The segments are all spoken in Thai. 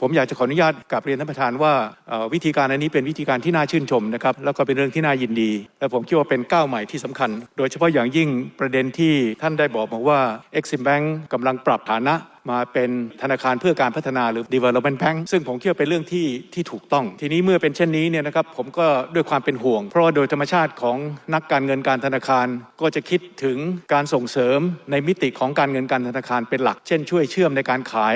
ผมอยากจะขออนุญาตกลับเรียนท่านประธานว่าวิธีการอันนี้เป็นวิธีการที่น่าชื่นชมนะครับแล้วก็เป็นเรื่องที่น่ายินดี และผมคิดว่าเป็นก้าวใหม่ที่สำคัญ โดยเฉพาะอย่างยิ่งประเด็นที่ท่านได้บอกมาว่า Exim Bank กำลังปรับฐานะมาเป็นธนาคารเพื่อการพัฒนาหรือ development bank ซึ่งผมคิดว่าเป็นเรื่องที่ที่ถูกต้อง ทีนี้เมื่อเป็นเช่นนี้เนี่ยนะครับผมก็ด้วยความเป็นห่วง เพราะว่าโดยธรรมชาติของนักการเงินการธนาคารก็จะคิดถึงการส่งเสริมในมิติของการเงินการธนาคารเป็นหลัก เช่น ช่วยเชื่อมในการขาย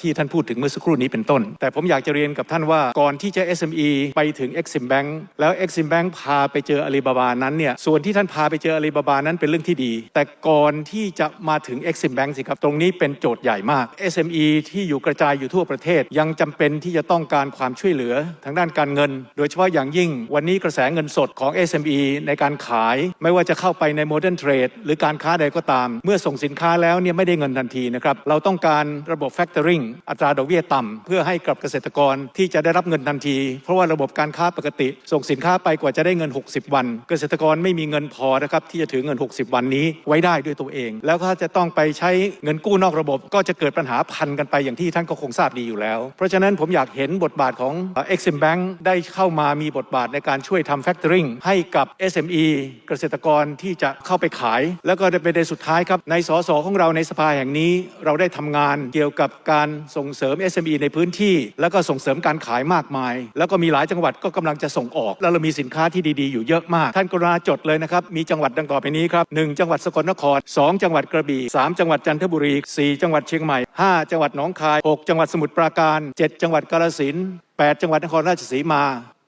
ที่ท่านพูดถึงเมื่อสักครู่นี้เป็นต้น แต่ผมอยากจะเรียนกับท่านว่าก่อนที่จะ SME ไปถึง Exim Bank แล้ว Exim Bank พาไปเจออาลีบาบานั้นเนี่ยส่วนที่ท่านพาไปเจออาลีบาบานั้นเป็นเรื่องที่ดี แต่ก่อนที่จะมาถึง Exim Bank สิครับตรงนี้เป็นโจทย์ใหญ่มาก SME ที่อยู่กระจายอยู่ทั่วประเทศ ยังจำเป็นที่จะต้องการความช่วยเหลือทางด้านการเงิน โดยเฉพาะอย่างยิ่ง วันนี้กระแสเงินสดของ SME ในการขาย ไม่ว่าจะเข้าไปใน Modern Trade หรือการค้าใดก็ตาม เมื่อส่งสินค้าแล้วเนี่ยไม่ได้เงินทันทีนะครับ เราต้องการระบบ Factoring อัตราดอกเบี้ยต่ำเพื่อให้กับเกษตรกรที่จะได้รับเงินทันที เพราะว่าระบบการค้าปกติ ส่งสินค้าไปกว่าจะได้เงิน 60 วัน เกษตรกรไม่มีเงินพอนะครับที่จะถือเงิน 60 วันนี้ไว้ได้ด้วยตัวเอง แล้วถ้าจะต้องไปใช้เงินกู้นอกระบบก็จะเกิดปัญหาพันกันไปอย่างที่ท่านก็คงทราบดีอยู่แล้ว เพราะฉะนั้นผมอยากเห็นบทบาทของ Exim Bank ได้เข้ามามีบทบาทในการช่วยทำ Factoring ให้กับ SME เกษตรกรที่จะเข้าไปขาย แล้วก็ในประเด็นสุดท้ายครับ ในสสของเราในสภาแห่งนี้ เราได้ทำงานเกี่ยวกับการส่งเสริม SME ในพื้นที่ แล้วก็ส่งเสริมการขายมากมาย แล้วก็มีหลายจังหวัดก็กำลังจะส่งออก แล้วเรามีสินค้าที่ดีๆอยู่เยอะมาก ท่านกรุณาจดเลยนะครับมีจังหวัดดังต่อไปนี้ครับหนึ่งจังหวัดสกลนครสองจังหวัดกระบี่สามจังหวัดจันทบุรีสี่จังหวัดเชียงใหม่ห้าจังหวัดหนองคายหกจังหวัดสมุทรปราการเจ็ดจังหวัดกาฬสินธุ์แปดจังหวัดนครราชสีมา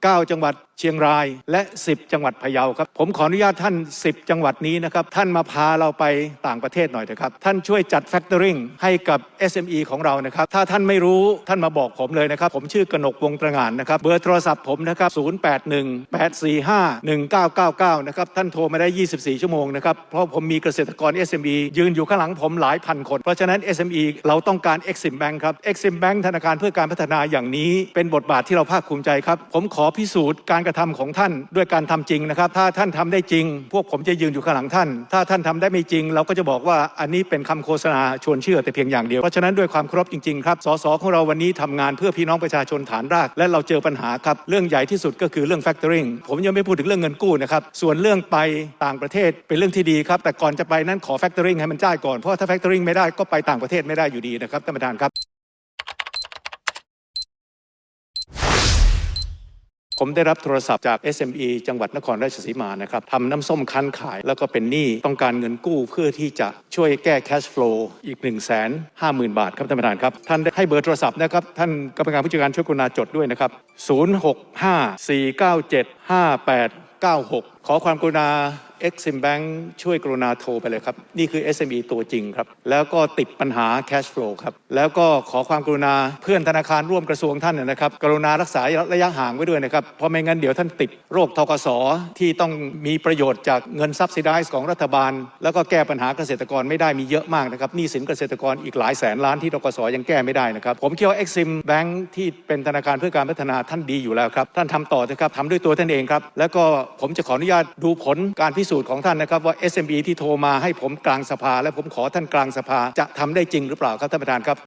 9 จังหวัดเชียงรายและ 10 จังหวัดพะเยาครับ ผมขออนุญาตท่าน 10 จังหวัดนี้นะครับ ท่านมาพาเราไปต่างประเทศหน่อยเถอะครับ ท่านช่วยจัด Factoring ให้กับ SME ของเรานะครับ ถ้าท่านไม่รู้ท่านมาบอกผมเลยนะครับ ผมชื่อกนกวงตระหงานนะครับ เบอร์โทรศัพท์ผมนะครับ 0818451999 นะครับ ท่านโทรมาได้ 24 ชั่วโมงนะครับ เพราะผมมีเกษตรกร SME ยืนอยู่ข้างหลังผมหลายพันคน เพราะฉะนั้น SME เราต้องการ Exim Bank ครับ Exim Bank ธนาคารเพื่อการพัฒนาอย่างนี้ เป็นบทบาทที่เราภาคภูมิใจครับ ผมขอพิสูจน์การกระทำของท่านด้วยการทำจริงนะครับ ถ้าท่านทำได้จริง พวกผมจะยืนอยู่ข้างหลังท่าน ถ้าท่านทำได้ไม่จริง เราก็จะบอกว่าอันนี้เป็นคำโฆษณาชวนเชื่อแต่เพียงอย่างเดียว เพราะฉะนั้นด้วยความเคารพจริงๆครับสสของเราวันนี้ทำงานเพื่อพี่น้องประชาชนฐานราก และเราเจอปัญหาครับเรื่องใหญ่ที่สุดก็คือเรื่อง factoring ผมยังไม่พูดถึงเรื่องเงินกู้นะครับส่วนเรื่องไปต่างประเทศเป็นเรื่องที่ดีครับแต่ก่อนจะไปนั้นขอ factoring ให้มันจ่ายก่อนเพราะถ้า factoring ไม่ได้ก็ไปต่างประเทศไม่ได้อยู่ดีนะครับท่านประธานครับ ผมได้รับโทรศัพท์จาก SME จังหวัดนครราชสีมานะครับทำน้ำส้มคั้นขาย แล้วก็เป็นหนี้ต้องการเงินกู้เพื่อที่จะช่วยแก้แคชฟลูอีก 1 5 0 0 0 0 บาทครับท่านประธานครับ ท่านได้ให้เบอร์โทรศัพท์นะครับ ท่านกรรมการผู้จัดการช่วยกรุณาจดด้วยนะครับ 0654975896 ขอความกรุณา Exim Bank ช่วยกรุณาโทรไปเลยครับ นี่คือ SME ตัวจริงครับ แล้วก็ติดปัญหา cash flow ครับ แล้วก็ขอความกรุณาเพื่อนธนาคารร่วมกระทรวงท่านนะครับ กรุณารักษาระยะห่างไว้ด้วยนะครับ เพราะไม่งั้นเดี๋ยวท่านติดโรคทกสที่ต้องมีประโยชน์จากเงิน subsidize ของรัฐบาล แล้วก็แก้ปัญหาเกษตรกรไม่ได้มีเยอะมากนะครับหนี้สินเกษตรกรอีกหลายแสนล้านที่ทกสยังแก้ไม่ได้นะครับ ผมคิดว่า Exim Bank ที่เป็นธนาคารเพื่อการพัฒนาท่านดีอยู่แล้วครับท่านทำต่อเถอะครับทำด้วยตัวท่านเองครับแล้วก็ผมจะขออนุญาตดูผลการพิสูจน์ของท่านนะครับว่า SME ที่โทรมาให้ผมกลางสภา และผมขอท่านกลางสภาจะทำได้จริงหรือเปล่าครับท่านประธานครับ